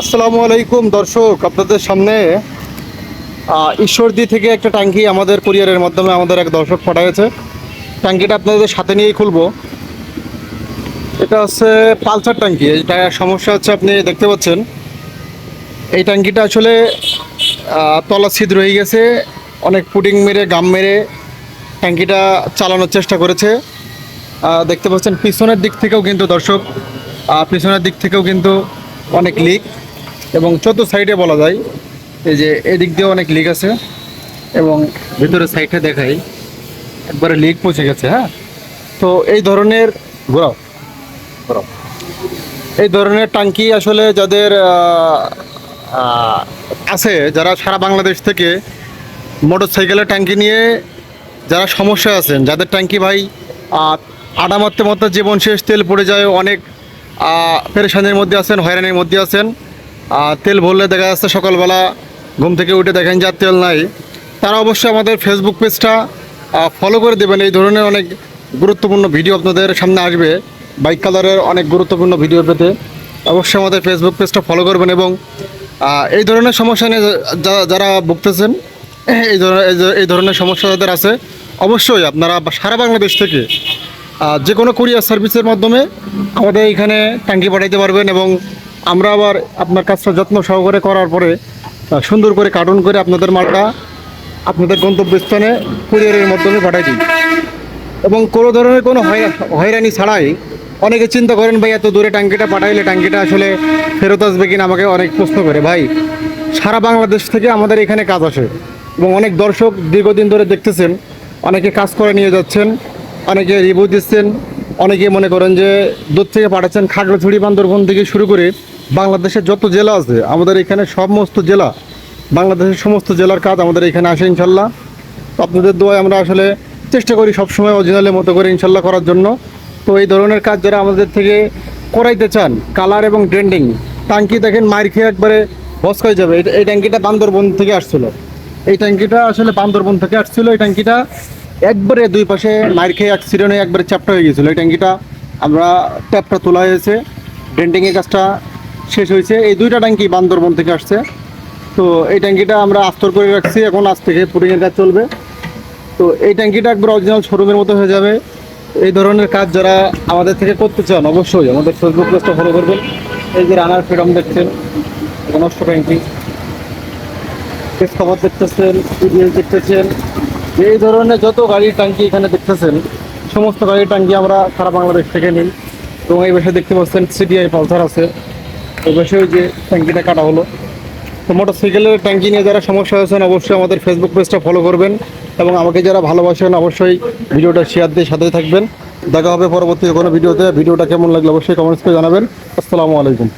আসসালামু আলাইকুম, দর্শক, আপনাদের সামনে ঈশ্বরদী থেকে একটা ট্যাঙ্কি আমাদের কুরিয়ারের মাধ্যমে আমাদের এক দর্শক পাঠাইছে। ট্যাঙ্কিটা আপনাদের সাথে নিয়েই খুলবো। এটা হচ্ছে পালসার ট্যাঙ্কি। এটা সমস্যা হচ্ছে, আপনি দেখতে পাচ্ছেন। এই ট্যাঙ্কিটা আসলে তলা ছিদ্র রয়ে গেছে, অনেক পুডিং মেরে, গাম মেরে ট্যাঙ্কিটা চালানোর চেষ্টা করেছে। দেখতে পাচ্ছেন, পিছনের দিক থেকেও কিন্তু দর্শক পিছনের দিক থেকেও কিন্তু অনেক লিক এবং চতুর্থ সাইডে বলা যায়, এই যে এদিক দিয়েও অনেক লিক আছে, এবং ভিতরের সাইডে দেখাই, একবারে লিক পৌঁছে গেছে হ্যাঁ? তো এই ধরনের, ঘোরাও ঘোরাও। এই ধরনের টাঙ্কি আসলে যাদের আছে, যারা সারা বাংলাদেশ থেকে মোটর সাইকেলের ট্যাঙ্কি নিয়ে যারা সমস্যা আছেন, যাদের ট্যাঙ্কি ভাই আডা মারতে জীবন শেষ তেল পড়ে যায়, অনেক পেরেশানির মধ্যে আছেন, হয়রানির মধ্যে আছেন আহ, তেল ভরলে দেখা যাচ্ছে সকালবেলা ঘুম থেকে উঠে দেখেন যে আর তেল নাই। তারা অবশ্যই আমাদের ফেসবুক পেজটা ফলো করে দেবেন। এই ধরনের অনেক গুরুত্বপূর্ণ ভিডিও আপনাদের সামনে আসবে। বাইক কালারের অনেক গুরুত্বপূর্ণ ভিডিও পেতে। অবশ্যই আমাদের ফেসবুক পেজটা ফলো করবেন এবং এই ধরনের সমস্যা নিয়ে যারা ভুগতেছেন এই ধরনের এই এই ধরনের সমস্যা যাদের আছে অবশ্যই আপনারা সারা বাংলাদেশ থেকে যে কোনো কুরিয়ার সার্ভিসের মাধ্যমে আমাদের এখানে ট্যাঙ্কি পাঠাইতে পারবেন এবং আমরা আবার আপনার কাজটা যত্ন সহকারে করার পরে সুন্দর করে কার্টুন করে আপনাদের মালটা আপনাদের গন্তব্যস্থানে কুরিয়ারের মাধ্যমে পাঠাই দিই। এবং কোনো ধরনের কোনো হয়রা- হয়রানি ছাড়াই অনেকে চিন্তা করেন, ভাই, এত দূরে ট্যাঙ্কিটা পাঠাইলে ট্যাঙ্কিটা আসলে ফেরত আসবে কিনা? আমাকে অনেক প্রশ্ন করে, ভাই, সারা বাংলাদেশ থেকে আমাদের এখানে কাজ আসে। এবং অনেক দর্শক দীর্ঘদিন ধরে দেখতেছেন, অনেকে কাজ করে নিয়ে যাচ্ছেন, অনেকে রিভিউ দিচ্ছেন অনেকে মনে করেন যে দূর থেকে পাঠাচ্ছেন খাগড়াছড়ি, বান্দরবন থেকে শুরু করে বাংলাদেশের যত জেলা আছে, আমাদের এখানে সমস্ত জেলা, বাংলাদেশের সমস্ত জেলার কাজ আমাদের এখানে আসে ইনশাল্লাহ। তো আপনাদের দোয়ায় আমরা আসলে চেষ্টা করি সবসময় অরিজিনালের মতো করে ইনশাল্লাহ করার জন্য। তো এই ধরনের কাজ যারা আমাদের থেকে করাইতে চান, কালার এবং ড্রেন্ডিং ট্যাঙ্কি দেখেন মার খেয়ে একবারে হয়ে যাবে। এই ট্যাঙ্কিটা বান্দরবন থেকে আসছিল। এই ট্যাঙ্কিটা আসলে বান্দরবন থেকে আসছিল। এই ট্যাঙ্কিটা একবারে দুই পাশে মার খেয়ে অ্যাক্সিডেন্ট হয়ে একবারে চ্যাপটা হয়ে গেছিল। এই ট্যাঙ্কিটা আমরা ট্যাপটা তোলা হয়েছে। ড্রেন্ডিংয়ের কাজটা শেষ হয়েছে। এই দুইটা ট্যাঙ্কি বান্দরবন থেকে আসছে। তো এই ট্যাঙ্কিটা আমরা আস্তর করে রাখছি। এখন আজ থেকে পুটিংয়ের কাজ চলবে। তো এই ট্যাঙ্কিটা একবার অরিজিনাল শোরুমের মতো হয়ে যাবে। এই ধরনের কাজ যারা আমাদের থেকে করতে চান, অবশ্যই আমাদের ফেসবুক পেজটা ফলো করবেন। এই যে রানার ফ্রিডম দেখছেন নষ্ট ট্যাঙ্কি। খবর দেখতেছেন দেখতেছেন। এই ধরনের যত গাড়ির ট্যাঙ্কি এখানে দেখতেছেন, সমস্ত গাড়ির ট্যাঙ্কি আমরা সারা বাংলাদেশ থেকে নিই। এবং এই পাশে দেখতে পাচ্ছেন সিডিআই পালসার আছে। এই পাশে ওই যে ট্যাঙ্কিটা কাটা হলো। তো মোটর সাইকেলের ট্যাঙ্কি নিয়ে যারা সমস্যা হয়েছেন, অবশ্যই আমাদের ফেসবুক পেজটা ফলো করবেন। এবং আমাকে যারা ভালোবাসেন, অবশ্যই ভিডিওটা শেয়ার দিয়ে সাথে থাকবেন। দেখা হবে পরবর্তী কোনো ভিডিওতে। ভিডিওটা কেমন লাগল, অবশ্যই কমেন্টস করে জানাবেন। আসসালামু আলাইকুম।